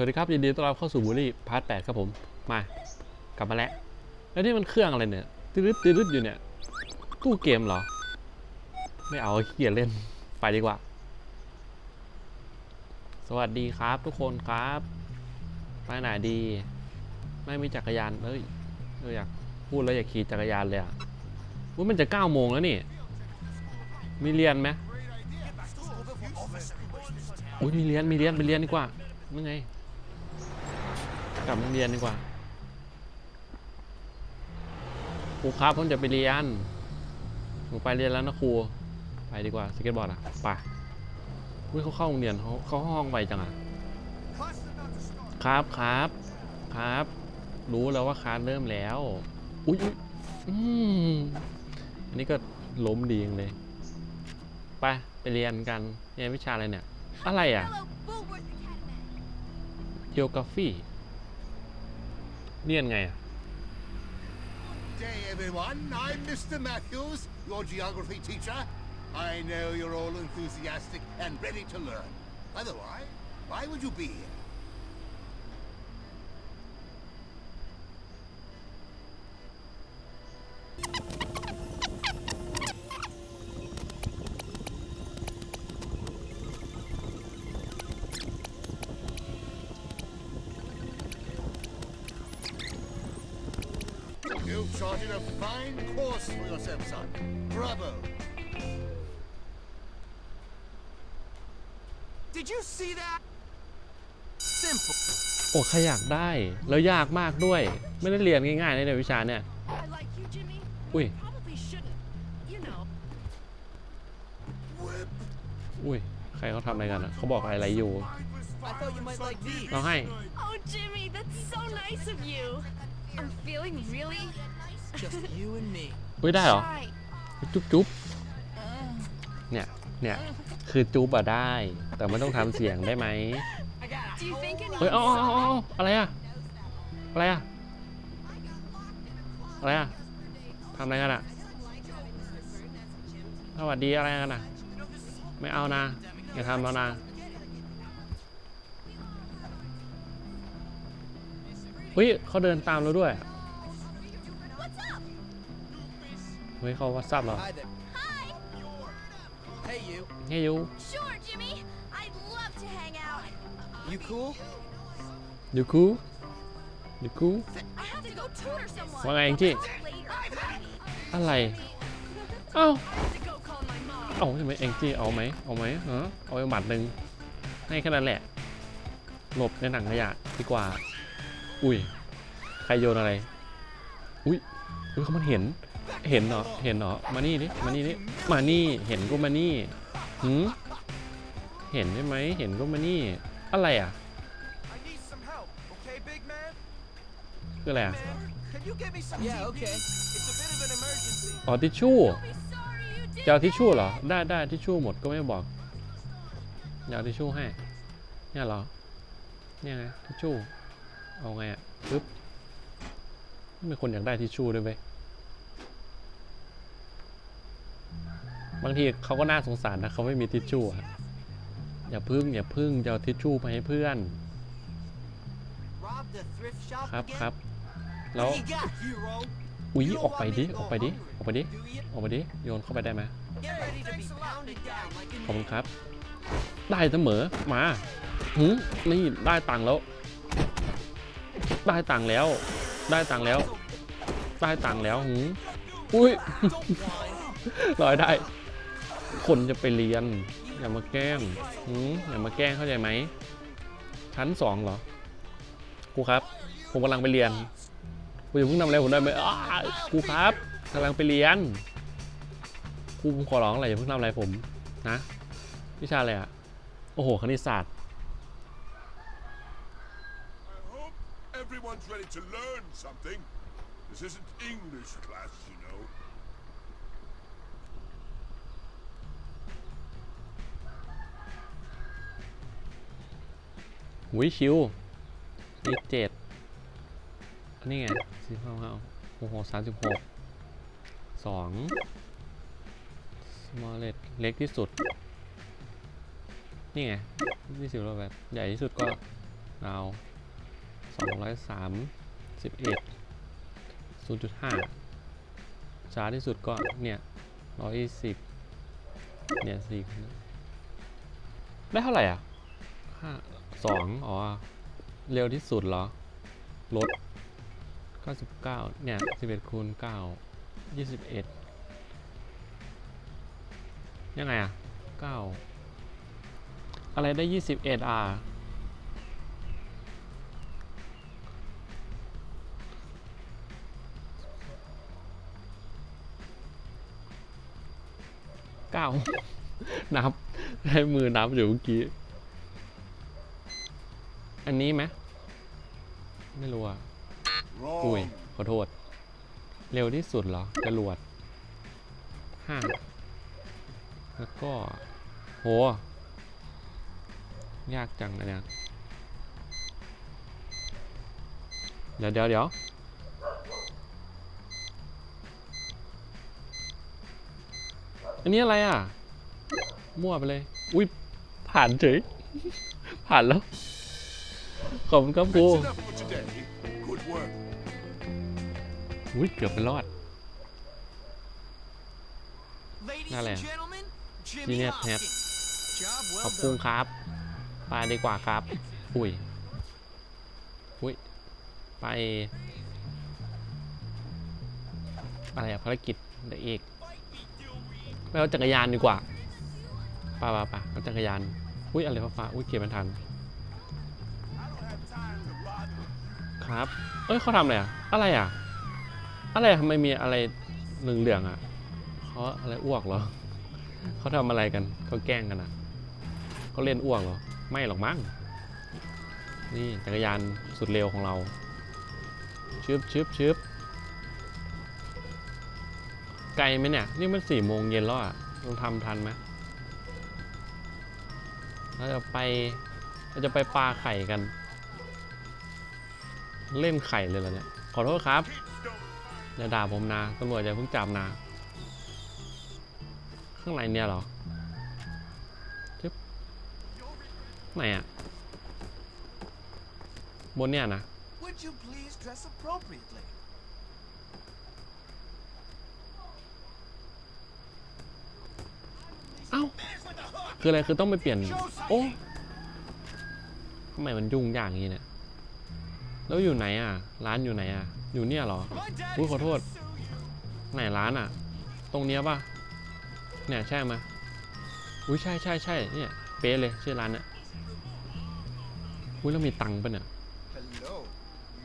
สวัสดีครับ ยินดีต้อนรับเข้าสู่บูรี่พาร์ทแปดครับผม มากลับมาแล้ว แล้วนี่มันเครื่องอะไรเนี่ยตืดตืดอยู่เนี่ย ตู้เกมเหรอ ไม่เอาเขียนเล่น ไปดีกว่า สวัสดีครับทุกคนครับไปไหนดี ไม่มีจักรยานเอ้ยเอออยากพูดแล้วอยากขี่จักรยานเลยอะว่ามันจะเก้าโมงแล้วนี่ มีเรียนไหมอุ้ยมีเรียนมีเรียนไปเรียนดีกว่านั่นไง กลับโรงเรียนดีกว่าครูครับผมจะไปเรียนหนูไปเรียนแล้วนะครูไปดีกว่าสเก็ตบอร์ดอะไปอุ้ยเขาเข้าโรงเรียนเขาเขาเข้าห้องไปจังอะครับครับครับ รู้แล้วว่าคลาสเริ่มแล้วอุ้ยอุ๊ยอืมอันนี้ก็ล้มดีจังเลยไปไปเรียนกันเรียนวิชาอะไรเนี่ย อะไรอะ Hello, Bulworth Academy. เกียวกราฟี เรียนไงอ่ะ Day, everyone. I'm Mr. Matthews, your geography teacher. I know you're all enthusiastic and ready to learn. Otherwise, why would you be here? You've charted a fine course for yourself, son. Bravo. Did you see that? Simple. โอ้ใครอยากได้ แล้วยากมากด้วย ไม่ได้เรียนง่ายๆเลยในวิชาเนี่ย I like you, Jimmy. Ui. Probably shouldn't. You know. Whip. อุ้ย ใครเขาทำอะไรกันอะเขาบอกอะไรอยู่ I thought you might like these. เราให้ Oh, Jimmy, that's so nice of you. I'm feeling really Just you and me. อุ้ยได้เหรอ shy. จุ๊บจุ๊บเนี่ย เนี่ย คือจุ๊บอะได้ แต่ไม่ต้องทำเสียงได้ไหม I got Do you think any เฮ้ย เอาเอาเอาเอาอะไรอะอะไรอะอะไรอะทำอะไรกันอะสวัสดีอะไรกันอะไม่เอานะ อย่าทำแล้วนะ ฮ้ยเขาเดินตามเราด้วย What's up? เฮ้ยเขาวัดซับเหรอ Hi there. Hi. Hey, you. เฮ้ยยู Sure, Jimmy. I'd love to hang out. You cool? ยูคูยูคู I have to go tutor someone. ว่าไงแองจี้ Later. อะไร เอ้า I have to go call my mom. เอาใช่ไหมแองจี้เอาไหมเอาไหมฮะเอาไปหมัดหนึ่งให้แค่นั้นแหละ หลบในหนังขยะดีกว่า อุ้ย ใครโยนอะไร อุ้ยอุ้ยเขามันเห็น เห็นเหรอ เห็นเหรอ มานี่ดิมานี่ดิมานี่ เห็นก็มานี่หืมเห็นใช่ไหม เห็นก็มานี่ อะไรอะ I need some help, okay, big man? คืออะไรอะ Man, can you get me some Yeah, TP? okay. It's a bit of an emergency. อ๋อทิชชู่ I'll be sorry you did. จะเอาทิชชู่เหรอ ได้ได้ทิชชู่หมดก็ไม่บอกอยากทิชชู่ให้ เนี่ยเหรอ เนี่ยไงทิชชู่ เอาไงอะปึ๊บมีคนอยากได้ทิชชู่ด้วยเว้ยบางทีเขาก็น่าสงสารนะเขาไม่มีทิชชู่อะอย่าพึ่งอย่าพึ่งจะเอาทิชชู่ไปให้เพื่อน ครับครับแล้วอุ๊ยออกไปดิออกไปดิออกไปดิออกไปดิโยนเข้าไปได้ไหมขอบคุณครับ ได้เสมอมาหืมนี่ได้ตังค์แล้ว ได้ตังค์แล้ว ได้ตังค์แล้ว ได้ตังค์แล้วหืมอุ้ยลอยได้ คนจะไปเรียน อย่ามาแกล้งหืมอย่ามาแกล้งเข้าใจไหมชั้นสองเหรอครูครับ ผมกำลังไปเรียนครูอย่าเพิ่งทำอะไรผมได้ไหมอ้าครูครับกำลังไปเรียนครูผมขอร้องอะไรอย่าเพิ่งทำอะไรผมนะ วิชาอะไรอะโอ้โหคณิตศาสตร์ I hope everyone's ready to learn something. This isn't English class, you know. หุยชิวยี่เจ็ดอันนี้ไงสิบห้าห้าโอ้โหสามสิบหกสอง smallest เล็กที่สุด นี่ไงยี่สิบโลแบบใหญ่ที่สุดก็ดาวสอา มสิบเอ็ดศูนย์จุดห้าช้าที่สุดก็เนี่ยร้อยสิบเนี่ยสี่ได้เท่าไหร่อะห้าสองอ๋อ เร็วที่สุดเหรอ ลด 99 เนี่ย 11คูณ9 21 ยังไงอะ 9 อะไรได้ 21อะ ก้านับให้มือนับอยู่เมื่อกี้ อันนี้ไหมไม่รู้อะอุ้ย Wrong. ขอโทษ เร็วที่สุดเหรอจรวดห้าแล้วก็ โห ยากจังนะเนี่ย เดี๋ยวเดี๋ยวเดี๋ยว อันนี้อะไรอะ มั่วไปเลย อุ้ยผ่านเฉย ผ่านแล้ว ขอบคุณครับครู That's enough for today. Good work. อุ้ยเกือบไปรอด Ladies Nào and nè. gentlemen, Jimmy Genius Head. Hopkins. Job ขอบ well คุณ done. ครับ ไปดีกว่าครับ อุ้ย อุ้ย ไป อะไรอะภารกิจเดี๋ยวอีก ไปเอาจักรยานดีกว่าป่าป่าป่าเอาจักรยาน อุ้ยอะไรฟ้าๆอุ้ยเก็บมันทัน ครับ เอ้ยเขาทำอะไรอะอะไรอะอะไรทำไมมีอะไรเหลืองๆอะเขาอะไรอ้วกเหรอเขาทำอะไรกันเขาแกล้งกันอะเขาเล่นอ้วกเหรอ ไม่หรอกมั้ง นี่จักรยานสุดเร็วของเราชึบชึบชึบ ไกลไหมเนี่ย นี่มันสี่โมงเย็นแล้วอะเราทำทันไหมเราจะไปเราจะไปปลาไข่กัน เล่นไข่เลยเหรอเนี่ย ขอโทษครับอย่าด่าผมนะตำรวจอย่าเพิ่งจับนะ ข้างในเนี่ยเหรอจึ๊บไหนอะ บนเนี่ยนะ Would you please dress appropriately? เอ้า คืออะไรคือต้องไปเปลี่ยน โอ้ทำไมมันยุ่งยากอย่างนี้เนี่ย แล้วอยู่ไหนอะ ร้านอยู่ไหนอะ อยู่เนี่ยหรออุ้ยขอโทษ ไหนร้านอะ ตรงเนี้ยป่ะ เนี่ยใช่ไหมอุ้ยใช่ใช่ใช่เนี่ยเป๊ะเลยชื่อร้านเนี่ยอุ้ยแล้วมีตังค์ปะเนี่ย Hello.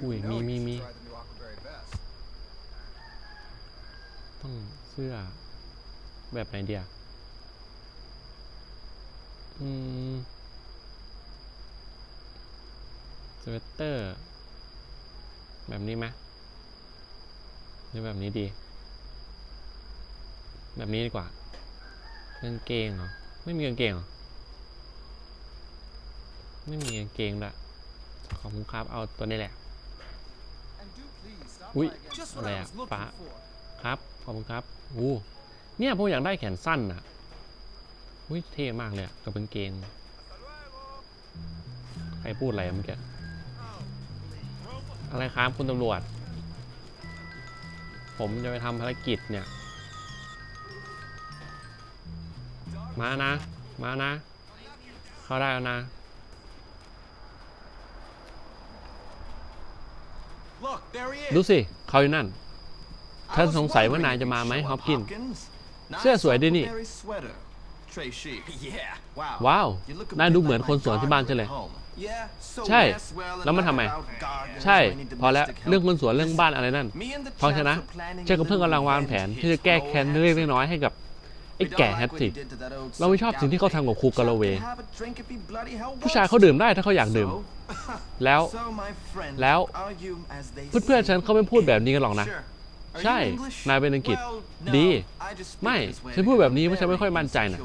Ui, know mi, you mi, should mi. try the new Aquaberry Best. ต้องเสื้อแบบไหนเดีย อืมสเวตเตอร์ แบบนี้ไหมหรือแบบนี้ดี แบบนี้ดีกว่ากางเกงเหรอ ไม่มีกางเกงเหรอ ไม่มีกางเกงด้วยขอบคุณครับเอาตัวนี้แหละ And do please stop Ui. by again. Just what what I I was was looking looking for. for. ครับ ขอบคุณครับอู้เนี่ยผมอยากได้แขนสั้นอะ อุ้ยเท่มากเลยอะกับกางเกงใครพูดอะไรอะเมื่อกี้อะไรครับคุณตำรวจ ผมจะไปทำภารกิจเนี่ย มานะ มานะ เข้าได้แล้วนะ Look, there he ดู is. สิ เขาอยู่นั่น I ท่าน was สงสัยว่า wondering นาย if จะ you'd มาไหม show ฮอ up, ปกิน Hopkins. เสื้อสวยดีนี่ Huckleberry sweater. Trey chic. Yeah. Wow. ว้าว You look a นาย bit ดู like เหมือน my คนสวนที่บ้านฉันเลย gardener at home. Yeah, so ใช่ yes, well, แล้วมันทำไม about gardens ใช่ or any พอแล้ว domestic เรื่อง help. คนสวนเรื่องบ้านอะไรนั่น Me and the ฟังฉัน chaps นะ are planning ฉันก็ a เพิ่งกำลังวางแผนที่จะแก้แค้นเล็กๆน้อยๆให้กับไอ้แก่แฮตติกเราไม่ชอบสิ่งที่เขาทำกับครูกาลาเวย์ผู้ชายเขาดื่มได้ถ้าเขาอยากดื่ม แล้ว แล้ว เพื่อนๆฉันเขาไม่พูดแบบนี้กันหรอกนะ ใช่ นายเป็นอังกฤษ ดี ไม่ ฉันพูดแบบนี้เพราะฉันไม่ค่อยมั่นใจนะ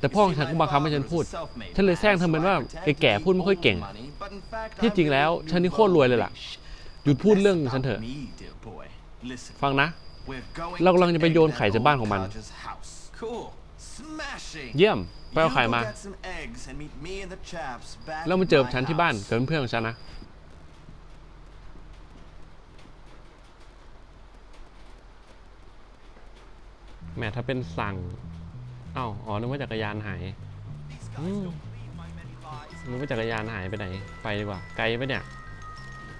แต่พ่อของฉันก็บังคับให้ฉันพูด ฉันเลยแซงทำเป็นว่าไอ้แก่พูดไม่ค่อยเก่ง ที่จริงแล้วฉันนี่โคตรรวยเลยล่ะ หยุดพูดเรื่องฉันเถอะ ฟังนะ เรากำลังจะไปโยนไข่จากบ้านของมัน Smashing. เยี่ยม ไปเอาไข่ You go มา get some eggs and meet me and the chaps back แล้วมา at เจอ my ฉันที่บ้าน house. เกิดเป็นเพื่อนของฉันนะ แหมถ้าเป็นสั่งอ้าวอ๋อนึกว่าจักรยานหายอืมนึกว่าจักรยานหายไปไหน ไปดีกว่า ไกลไปะเนี่ย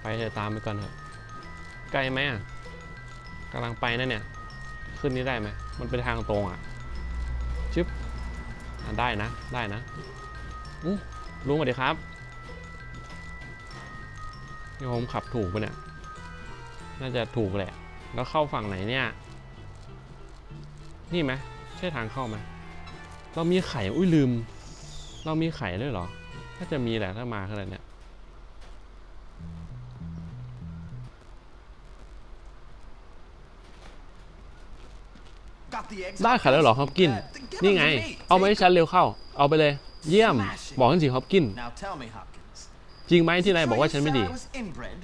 ไปเถอะตามไปก่อนเถอะ ไกลไหมอะกำลังไปนะเนี่ย ขึ้นนี้ได้ไหม มันเป็นทางตรงอะ ชึบได้นะ ได้นะอู้ลุงสวัสดีครับนี่ผมขับถูกปะเนี่ย น่าจะถูกแหละ แล้วเข้าฝั่งไหนเนี่ย นี่ไหมใช่ทางเข้าไหมเรามีไข่อุ้ยลืม เรามีไข่ด้วยเหรอถ้าจะมีแหละถ้ามาขนาดเนี้ย Got the eggs ได้ไข่แล้วเหรอฮอปกิน Yeah, then give นี่ them ไง to me. เอามาให้ฉันเร็วเข้า เอาไปเลย เยี่ยม บอกฉันสิฮอปกิน Now tell me, Hopkins. จริงไหมที่นายบอกว่าฉันไม่ดี Sure you said I was inbred?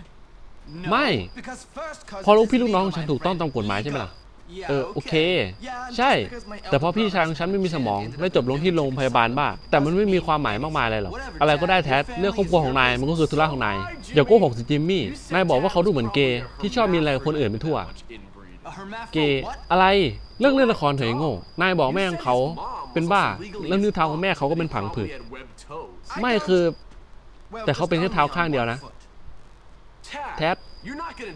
ไม่ No, because first cousin เพราะลูกพี่ is ลูกน้องของ legal ฉัน my ถูกต้อง friend ตามกฎหมายใช่ไหมล่ะ Yeah, เออโอเค Yeah, and ใช่ just because my แต่พอ elder พี่ชาย brother ของฉันไม่มีสมอง ended up และจบลงที่โรงพยาบาลบ้า แต่มันไม่มีความหมายมากมายอะไรหรอก อะไรก็ได้แท้เรื่องครอบครัวของนายมันก็คือธุระของนาย อย่าโกหกสิจิมมี่ นายบอกว่าเขาดูเหมือนเกย์ที่ชอบมีอะไรกับคนอื่นไปทั่ว A hermaphrodite เกย์ what? อะไร เรื่องเล่นละครเถอะไอ้โง่ นายบอกแม่ของเขาเป็นบ้า แล้วนิ้วเท้าของแม่เขาก็เป็นผังผืด I ไม่ don't- คือ Well, แต่เขาเป็นแค่ just เท้า only ข้าง on เดียว one นะ foot. แท็บ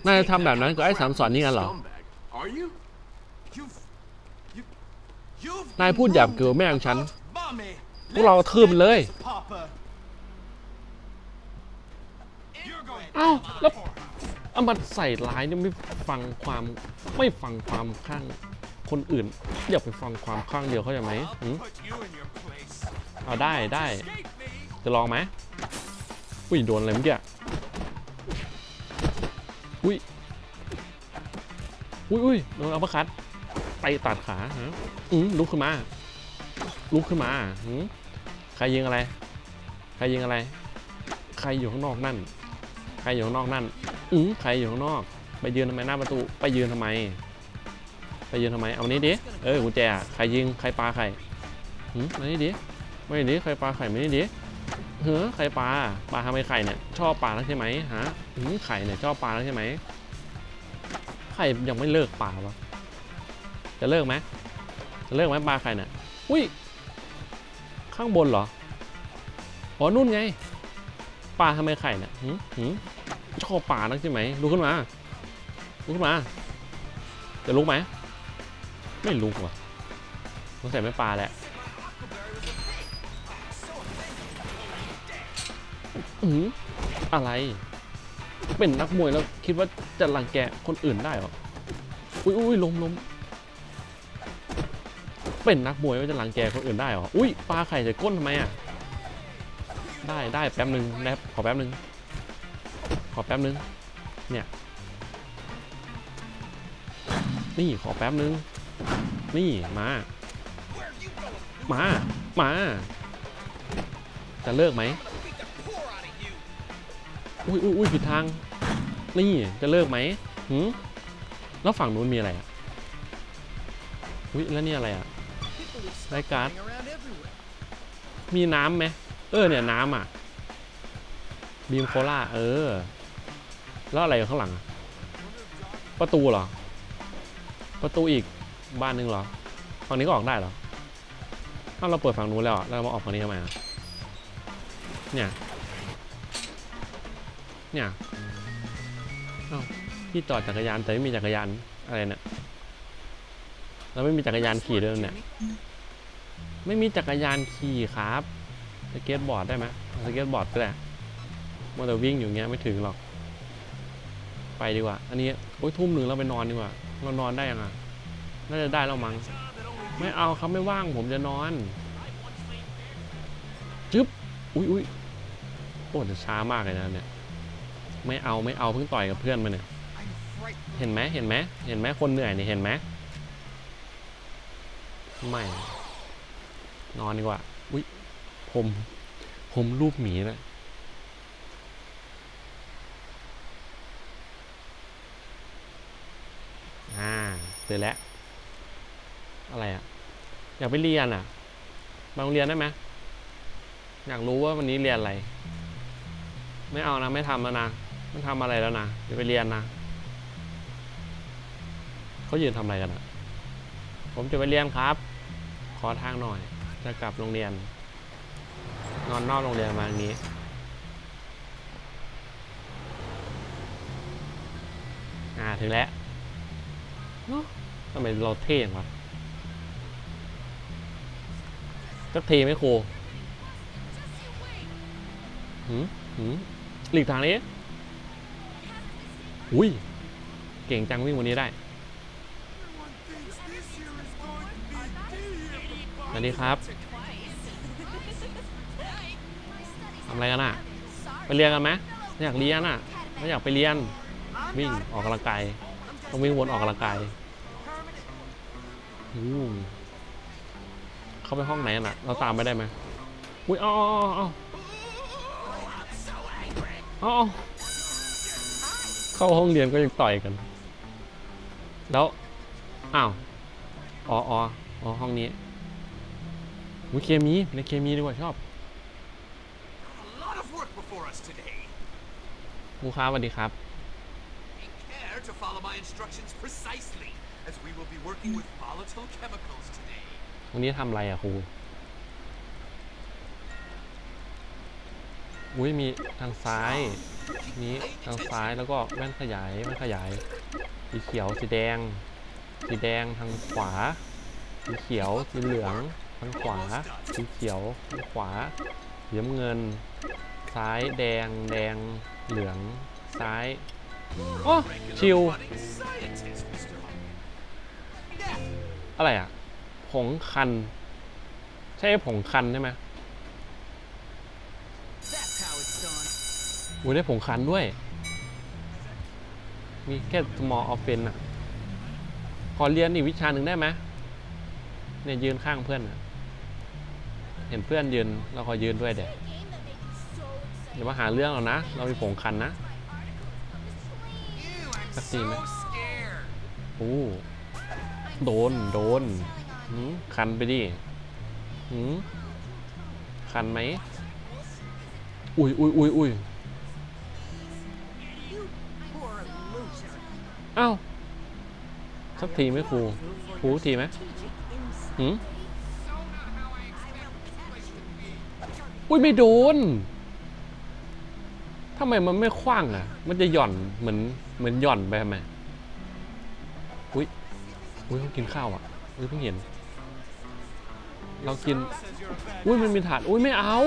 นายจะทำแบบนั้นกับไอ้สามสอนนี่กันเหรอ You've- you- you've นายพูดหยาบเกี่ยวแม่ของฉัน พวกเราทืบมันเลย เอ้าแล้วเอามาใส่ร้ายเนี่ยไม่ฟังความไม่ฟังความข้างคนอื่น อย่าไปฟังความข้างเดียวเข้าใจไหมหืมเอาได้ได้ จะลองไหมอุ้ยโดนอะไรเมื่อกี้อุ้ยอุ้ยอุ้ยโดนอัปเปอร์คัต ไปตัดขาฮะอืมลุกขึ้นมา ลุกขึ้นมาหืมใครยิงอะไร ใครยิงอะไร ใครอยู่ข้างนอกนั่น ใครอยู่ข้างนอกนั่นอืมใครอยู่ข้างนอก ไปยืนทำไมหน้าประตู ไปยืนทำไม ไปยืนทำไม เอานี้ดิ เออกุญแจ ใครยิง ใครปลาใครหืมมานี่ดิมานี่ดิใครปลาใครมานี่ดิเฮ้อใครปลา ปลาทำไมไข่เนี่ย ชอบปลาแล้วใช่ไหมฮะหืมไข่เนี่ยชอบปลาแล้วใช่ไหมไข่ยังไม่เลิกปลาวะ จะเลิกไหมจะเลิกไหมปลาไข่เนี่ยอุ้ย ข้างบนเหรอ อ๋อ นู่นไง ปลาทำไมไข่เนี่ยหืมหืมชอบปลานักใช่ไหมลุกขึ้นมาลุกขึ้นมา จะลุกไหม ไม่ลุกว่ะสงสัยไม่ปลาแหละอืออะไร เป็นนักมวยแล้วคิดว่าจะรังแกคนอื่นได้เหรอ อุ้ยอุ้ยล้มล้ม เป็นนักมวยว่าจะรังแกคนอื่นได้เหรอ อุ้ยปลาไข่ใส่ก้นทำไมอะ ได้ได้แป๊บหนึ่งแป๊บขอแป๊บหนึ่งขอแป๊บหนึ่งเนี่ย นี่ขอแป๊บหนึ่งนี่มา มา มา จะเลิกไหมอุ้ยอุ้ยอุ้ยผิดทาง นี่จะเลิกไหมหืมแล้วฝั่งนู้นมีอะไรอะอุ้ยแล้วนี่อะไรอะ ได้การ์ด มีน้ำไหม เออเนี่ยน้ำอะ บีมโคล่า เออ แล้วอะไรอยู่ข้างหลัง ประตูเหรอ ประตูอีกบ้านนึงเหรอ ฝั่งนี้ก็ออกได้เหรอถ้าเราเปิดฝั่งนู้นแล้วแล้วเรามาออกฝั่งนี้ทำไมอะ เนี่ย เนี่ยเอ้าพี่จอดจักรยานแต่ไม่มีจักรยานอะไรเนี่ยแล้วไม่มีจักรยานขี่ด้วยเนี่ย ไม่มีจักรยานขี่ครับสเก็ตบอร์ดได้ไหมเอาสเก็ตบอร์ดก็ได้มัวแต่วิ่งอยู่เงี้ยไม่ถึงหรอก ไปดีกว่า อันนี้โอ้ยทุ่มหนึ่งเราไปนอนดีกว่าเรานอนได้ยังอะน่าจะได้แล้วมั้งไม่เอาครับไม่ว่างผมจะนอนจึ๊บอุ้ยอุ้ยโอ้แต่ช้ามากเลยนะเนี่ยไม่เอาไม่เอาเพิ่งต่อยกับเพื่อนมาเนี่ยเห็นไหมเห็นไหมเห็นไหมคนเหนื่อยเนี่ยเห็นไหมไม่ นอนดีกว่า อุ้ยผมผมรูปหมีนะอ่าเจอแล้ว อะไรอะอยากไปเรียนอะไปโรงเรียนได้ไหมอยากรู้ว่าวันนี้เรียนอะไร ไม่เอานะ ไม่ทำแล้วนะไม่ทำอะไรแล้วนะเดี๋ยวไปเรียนนะเขายืนทำอะไรกันอะ ผมจะไปเรียนครับ ขอทางหน่อย จะกลับโรงเรียน นอนนอกโรงเรียนมาอย่างนี้อ่าถึงแล้วเนอะทำไมเราเท่จังวะสักทีไหมครูหืมหืมหลีกทางนี้ อุ้ย เก่งจังวิ่งวันนี้ได้ วัสดีครับทำอะไรกันอะ ไปเรียนกันไหมไม่อยากเรียนอะไม่อยากไปเรียน วิ่งออกกำลังกายต้องวิ่งวนออกกำลังกายอืมเข้าไปห้องไหนน่ะ เราตามไปได้ไหมอุ้ยเอเออาเออาเอเข้าห้องเรียนก็ยังต่อยกัน แล้ว อ้าวอออ๋ออ๋อห้องนี้ อุ้ยเคมีในเคมีดีกว่าชอบ A lot of work before us today. ครูครับสวัสดีครับ to follow my instructions precisely, as we will be working with volatile chemicals today. วันนี้ทำอะไรอะครู อุ้ยมีทางซ้าย นี้ทางซ้ายแล้วก็แว่นขยายแว่นขยาย สีเขียว สีแดง สีแดงทางขวา สีเขียว สีเหลืองางขวาสีเขียวทางขวาสีน้ำเงิน ซ้ายแดง แดงเหลือง ซ้ายโอ้ชิว อะไรอะ ผงคัน ใช่ผงคันใช่ไหมอุ้ยได้ผงคันด้วย มีแค่ small offense อะ ขอเรียนอีกวิชาหนึ่งได้ไหมเนี่ยยืนข้างเพื่อนอะ ห็นเพื่อนยืนเราขอยืนด้วยเดี๋ยวอย่ามาหาเรื่องเรานะ เรามีผงคันนะ You, I'm That's me, man. so scared. โอ้โดน โดนหืมคันไปดิหืมคันไหม อุ้ยอุ้ยอุ้ยอุ้ยเอ้าสักทีไหมครู ครูทีไหมหืม อุ้ยไม่โดนทำไมมันไม่คว้างอะ มันจะหย่อนเหมือนเหมือนหย่อนไปทำไมอุ้ยอุ้ยเขากินข้าวอะอุ้ยเพิ่งเห็น เรากิน อุ้ยมันมีถาด อุ้ยไม่เอา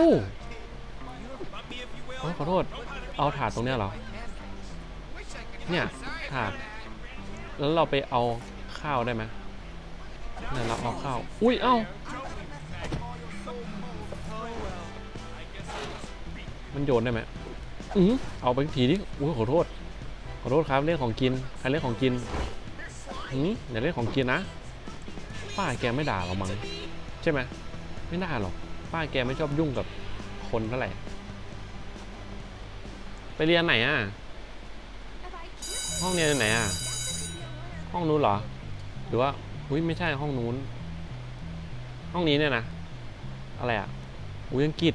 โอ้ยขอโทษ เอาถาดตรงเนี้ยเหรอ เนี่ยถาด แล้วเราไปเอาข้าวได้ไหมเนี่ยเราเอาข้าว อุ้ย เอ้า มันโยนได้ไหมอือเอาไปทีดิอุ้ยขอโทษ ขอโทษครับเรื่องของกินใครเรื่องของกินหืมอย่าเล่นของกินนะ ป้าแกไม่ด่าเรามั้งใช่ไหมไม่ด่าหรอก ป้าแกไม่ชอบยุ่งกับคนเท่าไหร่ไปเรียนไหนอะ ห้องเรียนไหนอะ ห้องนู้นเหรอ หรือว่าอุ้ยไม่ใช่ห้องนู้น ห้องนี้เนี่ยนะ อะไรอะอุ้ยอังกฤษ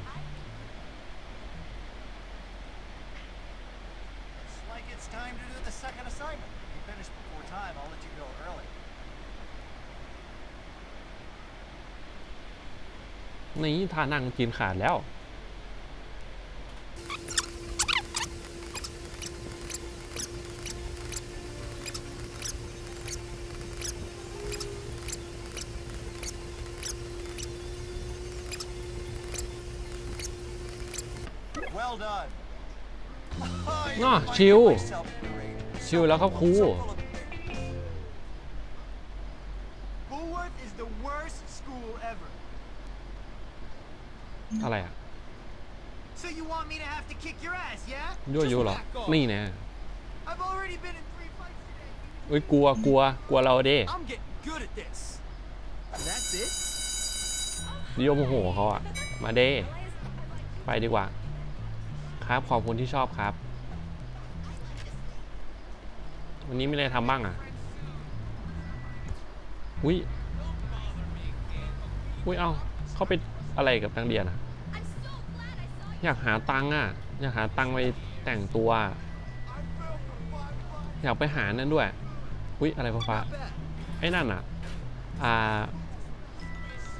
Looks like it's time to do the second assignment. If you finish before time, I'll let you go early. นี่ท่านั่งกินขาดแล้ว Well done. Oh, น่า you're ชิล finding myself great. ชิลแล้วครับครู Bullworth is the worst school ever. อะไรอะ So you want me to have to kick your ass, yeah? ยั่วยุเหรอนี่แน่ I've already been in three fights today. เอ้ยกลัวกลัวกลัวเราเด้ I'm getting good at this. That's it? นิยมโมโหเขาอะ มาเด้ ไปดีกว่า ครับขอบคุณที่ชอบครับ วันนี้มีอะไรทำบ้างอะ อุ้ยอุ้ยเอา เขาไป อะไรกับนักเรียนอะอยากหาตังค์อะอยากหาตังค์ไปแต่งตัว อยากไปหานั่นด้วยอุ้ยอะไรฟ้าไอ้นั่นอะอ่า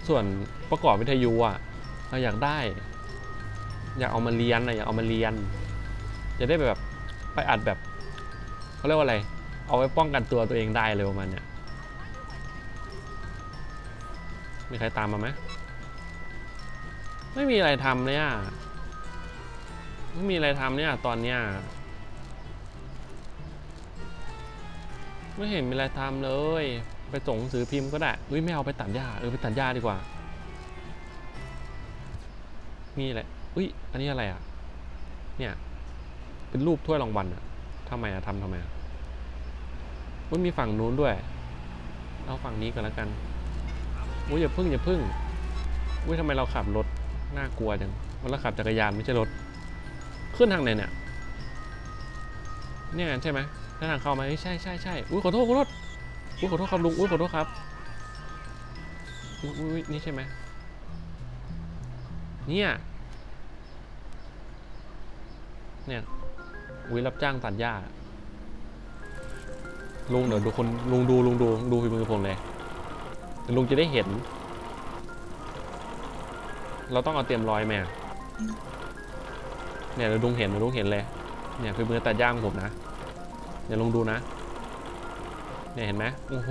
ส่วนประกอบวิทยุอะเราอยากได้ อยากเอามาเรียนอะอยากเอามาเรียน จะได้แบบไปอัดแบบเขาเรียกว่าอะไร เอาไว้ป้องกันตัวตัวเองได้เลยประมาณเนี้ยมีใครตามมาไหม ไม่มีอะไรทำเลยอะ ไม่มีอะไรทำเนี่ยตอนเนี้ย ไม่เห็นมีอะไรทำเลย ไปส่งหนังสือพิมพ์ก็ได้ อุ้ยไม่เอาไปตัดหญ้า เออไปตัดหญ้าดีกว่ามีอะไรอุ้ยอันนี้อะไรอะ เนี่ย เป็นรูปถ้วยรางวัลอะทำไมอะทำทำไมอะอุ้ยมีฝั่งนู้นด้วย เอาฝั่งนี้ก่อนแล้วกัน อุ้ยอย่าพึ่งอย่าพึ่งอุ้ยทำไมเราขับรถ น่ากลัวจังมันเราขับจักรยานไม่ใช่รถ ขึ้นทางไหนเนี่ย เนี่ยใช่ไหมถ้าทางเข้ามาใช่ใช่ใช่อุ้ยขอโทษขอโทษอุ้ยขอโทษครับลุงอุ้ยขอโทษครับอุ้ยอุ้ยนี่ใช่ไหมเนี่ยเนี่ยวิรับจ้างตัดหญ้าลุงเดี๋ยวดูคนลุงดูลุงดูดูฝีมือผมเลยลุงจะได้เห็น เราต้องเอาเตรียมรอยแม่เนี่ยเดี๋ยวลุงเห็นเดี๋ยวลุงเห็นเลย เนี่ยฝีมือตัดหญ้าของผมนะเดี๋ยวลุงดูนะ เนี่ยเห็นไหมโอ้โห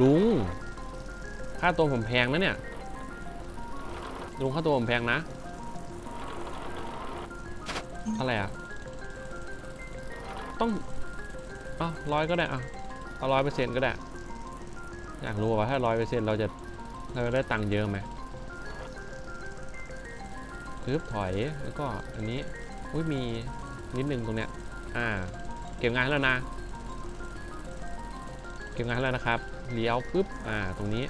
ลุง ค่าตัวผมแพงนะเนี่ย ลุงค่าตัวผมแพงนะอะไรอะ ต้องเอาร้อยก็ได้อะเอาร้อยเปอร์เซ็นต์ก็ได้ อยากรู้ว่าถ้าร้อยเปอร์เซ็นต์เราจะเราจะได้ตังค์เยอะไหม ปึ๊บถอยแล้วก็อันนี้อุ้ยมีนิดนึงตรงเนี้ยอ่า เก็บงานแล้วนะ เก็บงานแล้วนะครับเลี้ยวปึ๊บอ่าตรงนี้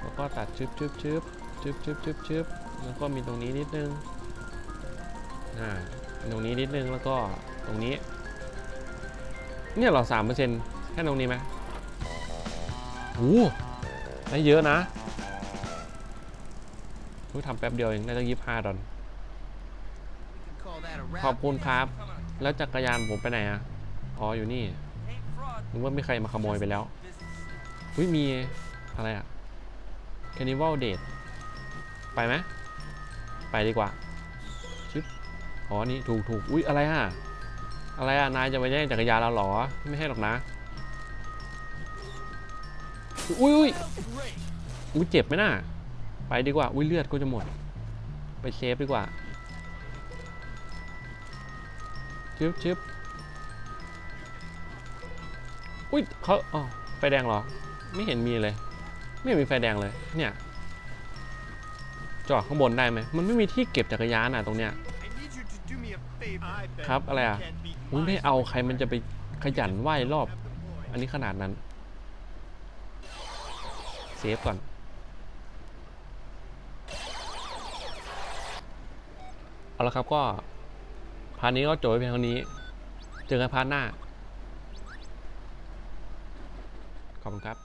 แล้วก็ตัดชึบชึบชึบชึบชึบชึบชึบแล้วก็มีตรงนี้นิดนึงอ่าตรงนี้นิดนึงแล้วก็ตรงนี้ เนี่ยเหรอสามเปอร์เซ็นต์แค่ตรงนี้ไหมโอ้ได้เยอะนะ รู้ทำแป๊บเดียวเองได้ตั้งยี่ห้าดอล Call that a ขอบคุณครับ แล้วจักรยานผมไปไหนอะ อ๋ออยู่นี่ Ain't fraud. นึกว่ามีใครมาขโมยไปแล้วอุ้ยมีอะไรอะ Carnival Date ไปไหมไปดีกว่าชึบอ๋อนี่ถูกถูกอุ้ยอะไรอะ อะไรอะ นายจะมาแย่งจักรยานเราเหรอ ไม่ให้หรอกนะ อุ้ยอุ้ยอุ้ยเจ็บไหมน่ะ ไปดีกว่า อุ้ยเลือดก็จะหมด ไปเซฟดีกว่าชึบชึบอุ้ยเขาอ๋อไฟแดงเหรอ ไม่เห็นมีเลย ไม่มีไฟแดงเลย เนี่ย จอดข้างบนได้ไหม มันไม่มีที่เก็บจักรยานอะตรงเนี้ย ครับอะไรอะอุ้ยไม่เอาใครมันจะไปขยันไหวรอบ อันนี้ขนาดนั้น เซฟก่อน เอาละครับก็พาร์ทนี้ก็จบไปเพียงเท่านี้ เจอกันพาร์ทหน้า ขอบคุณครับ